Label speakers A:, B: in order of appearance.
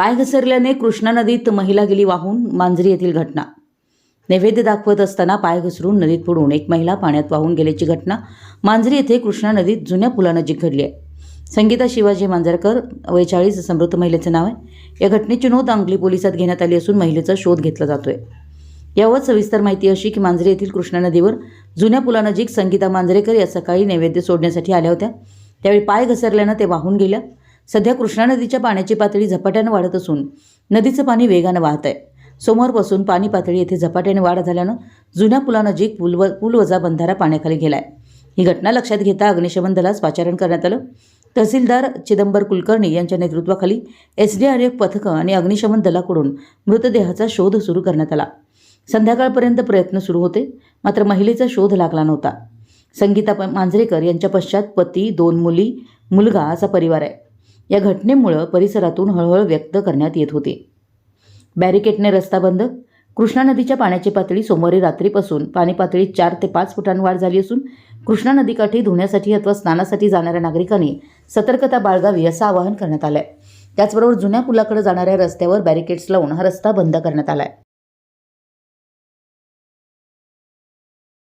A: पाय घसरल्याने कृष्णा नदीत महिला गेली वाहून मांजरी येथील घटना. नैवेद्य दाखवत असताना पाय घसरून नदीत पडून एक महिला पाण्यात वाहून गेल्याची घटना. मांजरी येथे कृष्णा नदीत जुन्या पुलानजीक घडली आहे. संगीता शिवाजी मांजरकर वयचाळीस समृद्ध महिलेचं नाव आहे. या घटनेची नोंद अंगली पोलिसात घेण्यात आली असून महिलेचा शोध घेतला जातोय. यावर सविस्तर माहिती अशी की मांजरी येथील कृष्णा नदीवर जुन्या पुलानजीक संगीता मांजरेकर या सकाळी नैवेद्य सोडण्यासाठी आल्या होत्या. त्यावेळी पाय घसरल्यानं ते वाहून गेल्या. सध्या कृष्णा नदीच्या पाण्याची पातळी झपाट्यानं वाढत असून नदीचं पाणी वेगानं वाहत आहे. सोमवारपासून पाणी पातळी येथे झपाट्याने वाढ झाल्यानं जुन्या पुलानजीक पुलव पुलवजा बंधारा पाण्याखाली गेलाय. ही घटना लक्षात घेता अग्निशमन दलास पाचारण करण्यात आलं. तहसीलदार चिदंबर कुलकर्णी यांच्या नेतृत्वाखाली एस डी आर एफ पथकं आणि अग्निशमन दलाकडून मृतदेहाचा शोध सुरू करण्यात आला. संध्याकाळपर्यंत प्रयत्न सुरू होते मात्र महिलेचा शोध लागला नव्हता. संगीता प- मांजरेकर यांच्या पश्चात पती दोन मुली मुलगा असा परिवार आहे. या घटनेमुळं परिसरातून हळहळ व्यक्त करण्यात येत होती. बॅरिकेडने रस्ता बंद कृष्णा नदीच्या पाण्याची पातळी सोमवारी रात्रीपासून पाणी पातळीत चार ते पाच फुटांनी वाढ झाली असून कृष्णा नदीकाठी धुण्यासाठी अथवा स्नानासाठी जाणाऱ्या नागरिकांनी सतर्कता बाळगावी असं आवाहन करण्यात आलं आहे त्याचबरोबर जुन्या पुलाकडे जाणाऱ्या रस्त्यावर बॅरिकेड्स लावून हा रस्ता बंद करण्यात आला आहे